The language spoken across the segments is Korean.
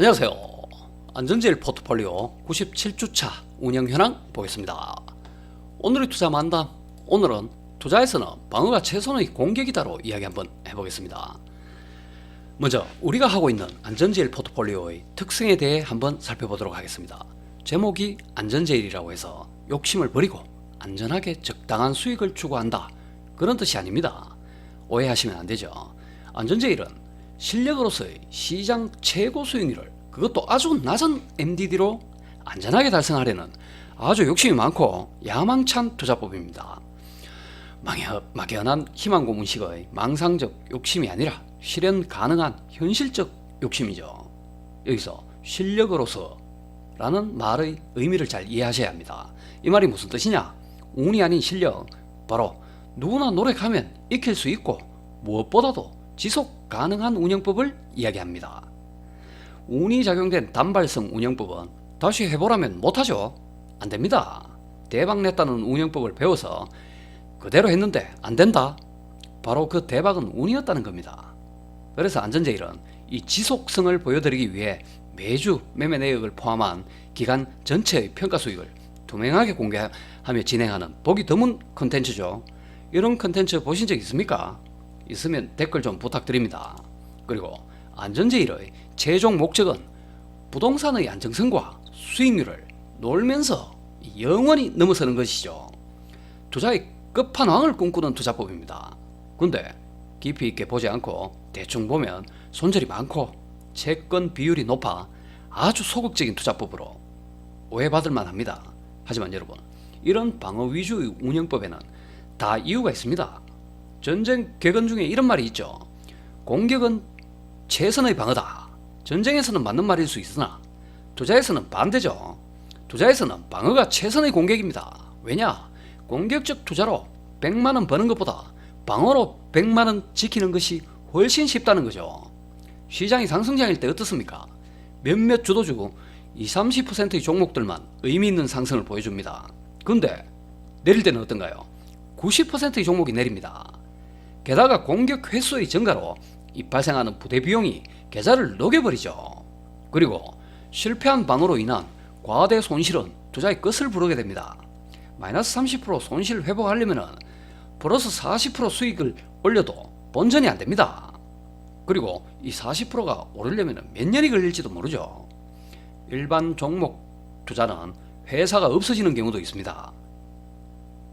안녕하세요. 안전제일 포트폴리오 97주차 운영 현황 보겠습니다. 오늘의 투자 만담. 오늘은 투자에서는 방어가 최선의 공격이다로 이야기 한번 해보겠습니다. 먼저 우리가 하고 있는 안전제일 포트폴리오의 특성에 대해 한번 살펴보도록 하겠습니다. 제목이 안전제일이라고 해서 욕심을 버리고 안전하게 적당한 수익을 추구한다. 그런 뜻이 아닙니다. 오해하시면 안 되죠. 안전제일은 실력으로서의 시장 최고 수익률을 그것도 아주 낮은 MDD로 안전하게 달성하려는 아주 욕심이 많고 야망찬 투자법입니다. 막연, 막연한 희망 고문식의 망상적 욕심이 아니라 실현 가능한 현실적 욕심이죠. 여기서 실력으로서 라는 말의 의미를 잘 이해하셔야 합니다. 이 말이 무슨 뜻이냐? 운이 아닌 실력. 바로 누구나 노력하면 익힐 수 있고 무엇보다도 지속 가능한 운영법을 이야기합니다. 운이 작용된 단발성 운영법은 다시 해보라면 못하죠. 안 됩니다. 대박 냈다는 운영법을 배워서 그대로 했는데 안 된다. 바로 그 대박은 운이었다는 겁니다. 그래서 안전제일은 이 지속성을 보여드리기 위해 매주 매매 내역을 포함한 기간 전체의 평가 수익을 투명하게 공개하며 진행하는 보기 드문 컨텐츠죠. 이런 컨텐츠 보신 적 있습니까? 있으면 댓글 좀 부탁드립니다. 그리고 안전제일의 최종 목적은 부동산의 안정성과 수익률을 놀면서 영원히 넘어서는 것이죠. 투자의 끝판왕을 꿈꾸는 투자법입니다. 근데 깊이 있게 보지 않고 대충 보면 손절이 많고 채권 비율이 높아 아주 소극적인 투자법으로 오해받을 만합니다. 하지만 여러분 이런 방어 위주의 운영법에는 다 이유가 있습니다. 전쟁 궤건 중에 이런 말이 있죠. 공격은 최선의 방어다. 전쟁에서는 맞는 말일 수 있으나 투자에서는 반대죠. 투자에서는 방어가 최선의 공격입니다. 왜냐? 공격적 투자로 100만 원 버는 것보다 방어로 100만 원 지키는 것이 훨씬 쉽다는 거죠. 시장이 상승장일 때 어떻습니까? 몇몇 주도주 20, 30%의 종목들만 의미 있는 상승을 보여줍니다. 근데 내릴 때는 어떤가요? 90%의 종목이 내립니다. 게다가 공격 횟수의 증가로 이 발생하는 부대 비용이 계좌를 녹여버리죠. 그리고 실패한 방어로 인한 과대 손실은 투자의 끝을 부르게 됩니다. 마이너스 30% 손실 회복하려면 플러스 40% 수익을 올려도 본전이 안 됩니다. 그리고 이 40%가 오르려면 몇 년이 걸릴지도 모르죠. 일반 종목 투자는 회사가 없어지는 경우도 있습니다.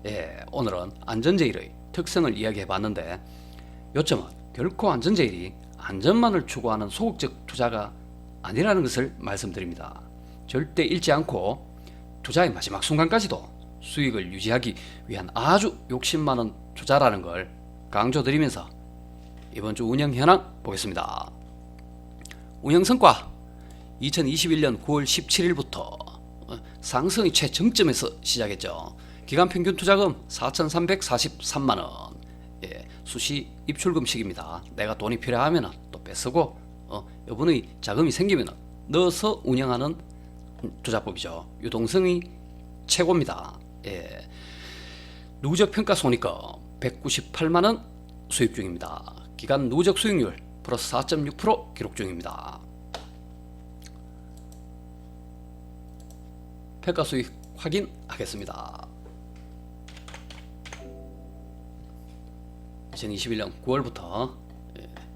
예, 오늘은 안전제일의 특성을 이야기해 봤는데 요점은 결코 안전제일이 안전만을 추구하는 소극적 투자가 아니라는 것을 말씀드립니다. 절대 잃지 않고 투자의 마지막 순간까지도 수익을 유지하기 위한 아주 욕심 많은 투자라는 걸 강조드리면서 이번 주 운영 현황 보겠습니다. 운영 성과 2021년 9월 17일부터 상승의 최정점에서 시작했죠. 기간 평균 투자금 4,343만 원. 예, 수시 입출금식입니다. 내가 돈이 필요하면 또 뺏쓰고 어, 여분의 자금이 생기면 넣어서 운영하는 투자법이죠. 유동성이 최고입니다. 예. 누적 평가 손익금 198만 원 수입 중입니다. 기간 누적 수익률 플러스 4.6% 기록 중입니다. 평가 수익 확인하겠습니다. 2021년 9월부터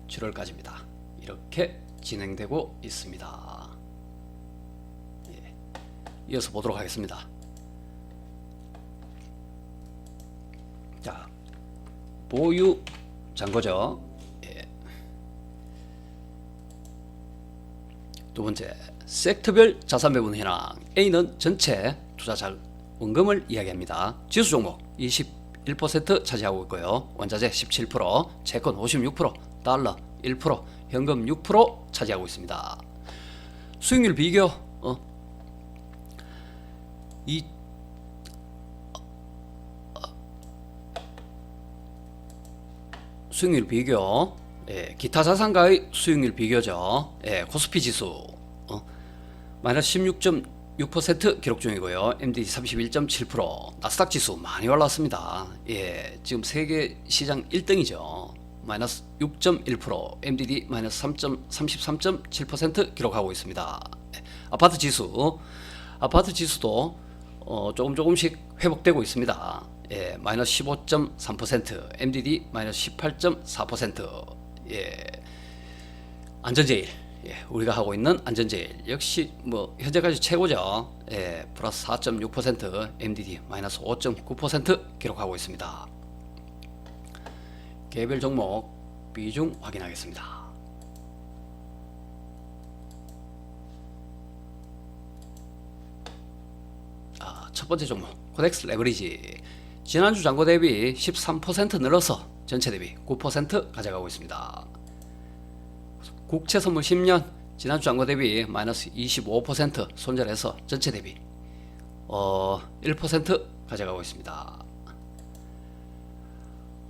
7월까지입니다. 이렇게 진행되고 있습니다. 예, 이어서 보도록 하겠습니다. 자, 보유 잔고죠. 예. 두 번째, 섹터별 자산 배분 현황. A는 전체 투자 자원금을 이야기합니다. 지수 종목 21% 차지하고 있고요. 원자재 17%, 채권 56%, 달러 1%, 현금 6% 차지하고 있습니다. 수익률 비교 어. 이 수익률 비교, 예, 기타 자산가의 수익률 비교죠. 예, 코스피 지수 어, 마이너스 16.6% 기록 중이고요. MD 31.7%, 나스닥 지수 많이 올랐습니다. 예, 지금 세계 시장 1등이죠. 마이너스 6.1%, MDD 마이너스 3.33.7% 기록하고 있습니다. 예, 아파트 지수, 아파트 지수도 어, 조금 조금씩 회복되고 있습니다. 예, 마이너스 15.3%, MDD 마이너스 18.4%. 예, 안전제일, 예, 우리가 하고 있는 안전제일 역시 뭐 현재까지 최고죠. 예, 플러스 4.6%, MDD 마이너스 5.9% 기록하고 있습니다. 개별 종목 비중 확인하겠습니다. 아, 첫 번째 종목 코덱스 레버리지 지난주 잔고 대비 13% 늘어서 전체 대비 9% 가져가고 있습니다. 국채 선물 10년 지난주 잔고 대비 마이너스 25% 손절해서 전체 대비 어, 1% 가져가고 있습니다.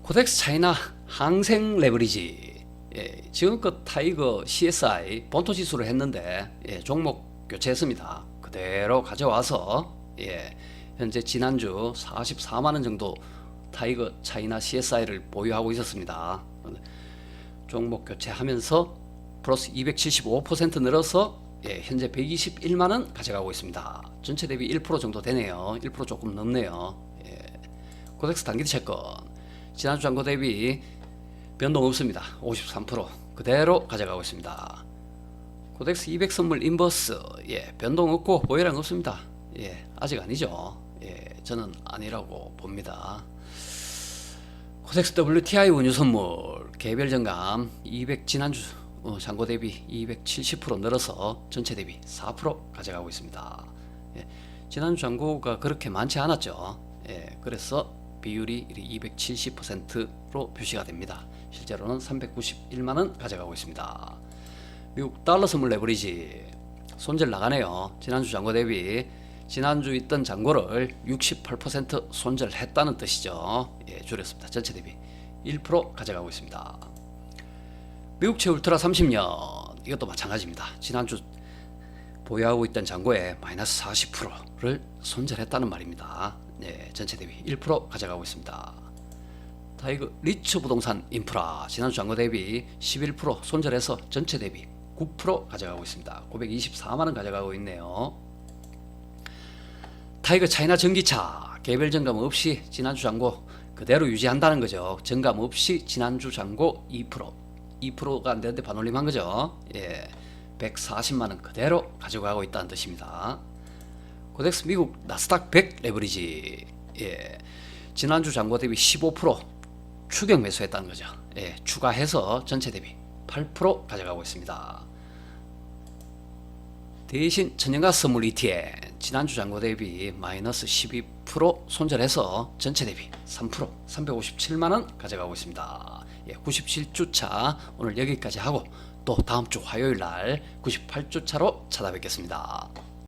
코덱스 차이나 항생 레버리지 예, 지금껏 타이거 CSI 본토 지수를 했는데 예, 종목 교체했습니다. 그대로 가져와서 예, 현재 지난주 44만 원 정도 타이거 차이나 CSI를 보유하고 있었습니다. 종목 교체하면서 플러스 275% 늘어서 예, 현재 121만 원 가져가고 있습니다. 전체 대비 1% 정도 되네요. 1% 조금 넘네요. 예. 코덱스 단기 채권 지난주 잔고 대비 변동 없습니다. 53% 그대로 가져가고 있습니다. 코덱스 200 선물 인버스 예, 변동 없고 보유량 없습니다. 예, 아직 아니죠. 예, 저는 아니라고 봅니다. 코덱스 WTI 원유 선물 개별 정감 200 지난주 어, 잔고 대비 270% 늘어서 전체 대비 4% 가져가고 있습니다. 예, 지난주 잔고가 그렇게 많지 않았죠. 예, 그래서 비율이 270%로 표시가 됩니다. 실제로는 391만 원 가져가고 있습니다. 미국 달러 선물 레버리지 손절 나가네요. 지난주 잔고 대비 지난주 있던 잔고를 68% 손절했다는 뜻이죠. 예, 줄였습니다. 전체 대비 1% 가져가고 있습니다. 미국채 울트라 30년 이것도 마찬가지입니다. 지난주 보유하고 있던 잔고에 마이너스 40%를 손절했다는 말입니다. 네, 전체 대비 1% 가져가고 있습니다. 타이거 리츠 부동산 인프라 지난주 잔고 대비 11% 손절해서 전체 대비 9% 가져가고 있습니다. 924만 원 가져가고 있네요. 타이거 차이나 전기차 개별 점검 없이 지난주 잔고 그대로 유지한다는 거죠. 점검 없이 지난주 잔고 2% 2%가 안 되는데 반올림한 거죠. 예. 140만 원 그대로 가져가고 있다는 뜻입니다. 코덱스 미국 나스닥 100 레버리지 예. 지난주 잔고 대비 15% 추격 매수했다는 거죠. 예. 추가해서 전체 대비 8% 가져가고 있습니다. 대신 천연가스 선물 ETF 지난주 잔고 대비 마이너스 12% 손절해서 전체 대비 3% 357만 원 가져가고 있습니다. 예, 97주차 오늘 여기까지 하고 또 다음 주 화요일 날 98주차로 찾아뵙겠습니다.